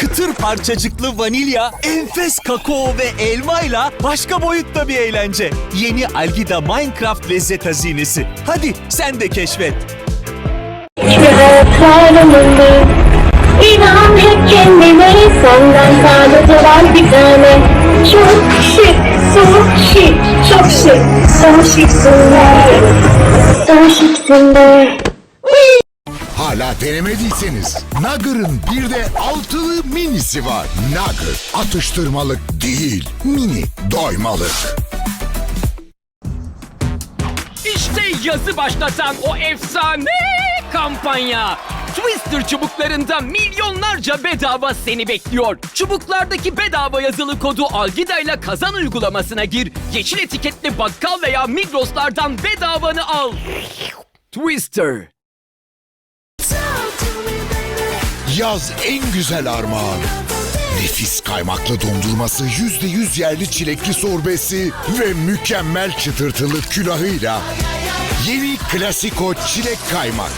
kıtır parçacıklı vanilya, enfes kakao ve elmayla başka boyutta bir eğlence. Yeni Algida Minecraft lezzet hazinesi. Hadi sen de keşfet. İnan hep kendime Senden sadece var bir tane Çok şık, çok şık Çok şık, çok şıksın be Çok şıksın be Hala denemediyseniz Nugger'ın bir de altılı minisi var. Nugger atıştırmalık değil, mini doymalık. İşte yazı başlatan o efsane kampanya. Twister çubuklarında milyonlarca bedava seni bekliyor. Çubuklardaki bedava yazılı kodu Algida ile kazan uygulamasına gir. Yeşil etiketli bakkal veya Migros'lardan bedavanı al. Twister. Yaz en güzel armağan. Nefis kaymaklı dondurması, yüzde yüz yerli çilekli sorbesi ve mükemmel çıtırtılı külahıyla yeni klasiko çilek kaymak.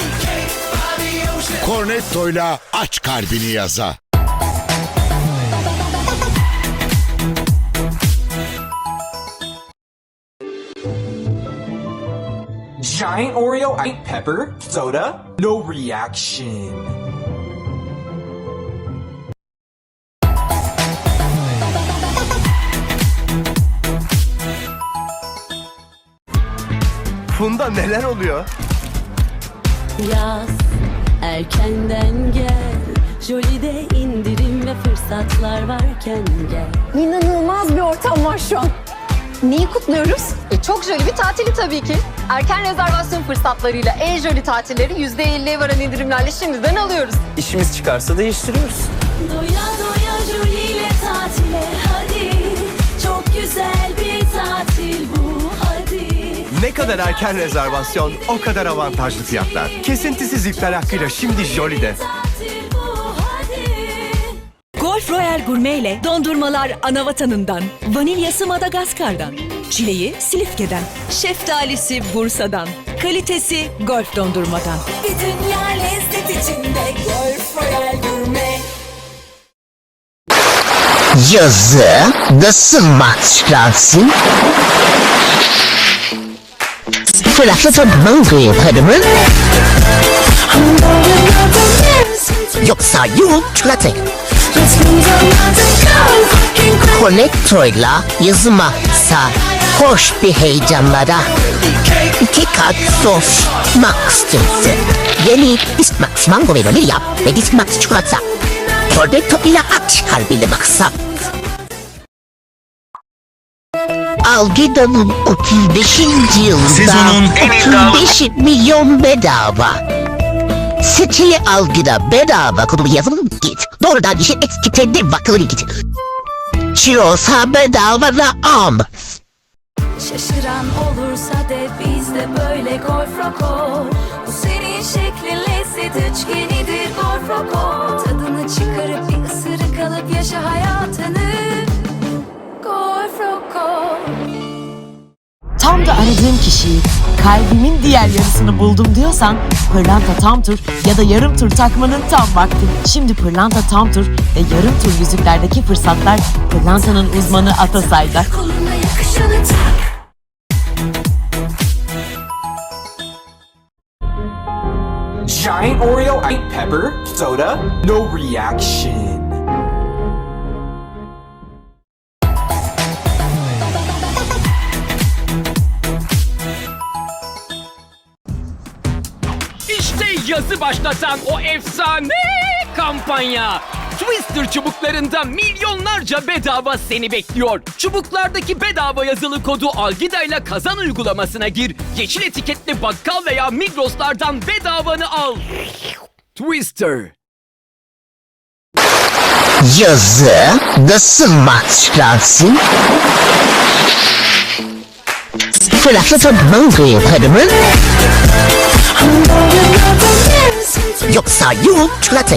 Cornetto'yla aç kalbini yaza. Giant Oreo Ike Pepper soda, no reaction. Neler oluyor? Yaz erkenden gel Jolly'de indirim ve fırsatlar varken gel İnanılmaz bir ortam var şu an. Neyi kutluyoruz? E, çok jolly bir tatili tabii ki. Erken rezervasyon fırsatlarıyla en jolly tatilleri %50'ye varan indirimlerle şimdiden alıyoruz. İşimiz çıkarsa değiştiriyoruz. Doya doya Jolly ile tatile hadi Çok güzel bir Ne kadar erken rezervasyon, o kadar avantajlı fiyatlar. Kesintisiz iptal hakkıyla şimdi Jolly'de. Golf Royal Gourmet ile dondurmalar Anavatan'ından, vanilyası Madagaskar'dan, çileği Silifke'den, şeftalisi Bursa'dan, kalitesi Golf Dondurma'dan. Bir dünya lezzet içinde Golf Royal Gourmet Yazı nasıl maçlansın? Fırlatı mango yaparım mı? Yoksa yoğurt çikolata. Konektoyla yazıma hoş bir heyecanlara. İki kat sos Max tütsü. Yeni Bismax mango ve vanilya ve Bismax çikolata. Konekto ile aç kalbini maksat. Algida'nın 35. yılında Sezonun en 35 milyon bedava. Siteye Algida bedava kodu yazılım git. Doğrudan işe etiketinde bakılı git. Çirosa bedava da am. Şaşıran olursa de bizde böyle Golf Roko Bu senin şeklin lezzet üçgenidir Tam da aradığım kişiyi, kalbimin diğer yarısını buldum diyorsan Pırlanta Tam Tur ya da yarım tur takmanın tam vakti. Şimdi Pırlanta Tam Tur ve yarım tur yüzüklerdeki fırsatlar Pırlanta'nın uzmanı Atasay'da. Koluna yakışanı tak Giant Oreo Ike Pepper soda, no reaction. Yazı başlatan o efsane kampanya. Twister çubuklarında milyonlarca bedava seni bekliyor. Çubuklardaki bedava yazılı kodu Algida ile kazan uygulamasına gir. Yeşil etiketli bakkal veya Migros'lardan bedavanı al. Twister. Yazı nasıl maçlansın? Fırlatı mango yaparım mı? Yoksa yoğurt çikolata.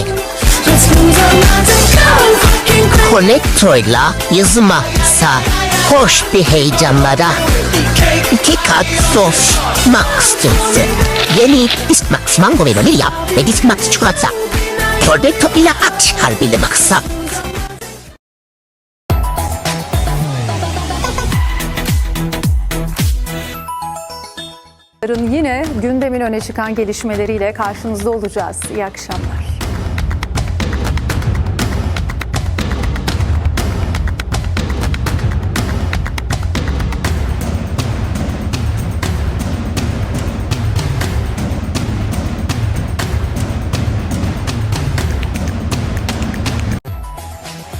Konektoyla yazıma hoş bir heyecanlara. İki kat sos Max tütsü. Yeni Bismax mango ve vanilya ve Bismax çikolata. Tornetto ile at kalbini maksat. Yarın yine gündemin öne çıkan gelişmeleriyle karşınızda olacağız. İyi akşamlar.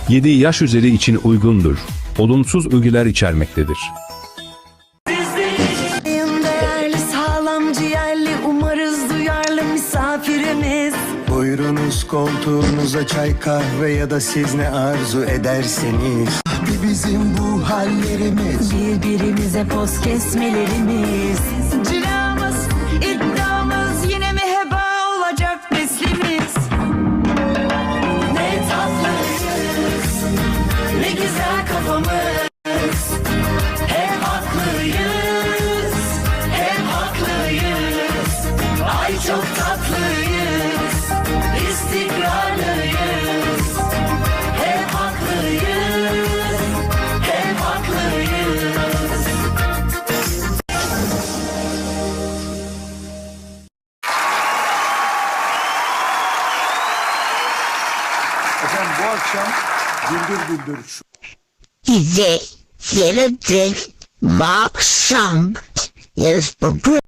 Yedi yaş üzeri için uygundur. Olumsuz ögeler içermektedir. Buyurunuz koltuğunuza çay kahve ya da siz ne arzu ederseniz. Bizim bu hallerimiz. Birbirimize poz kesmelerimiz Cilamız iddiamız akşam Güldür Güldür şu Size yaratık bu akşam yazıp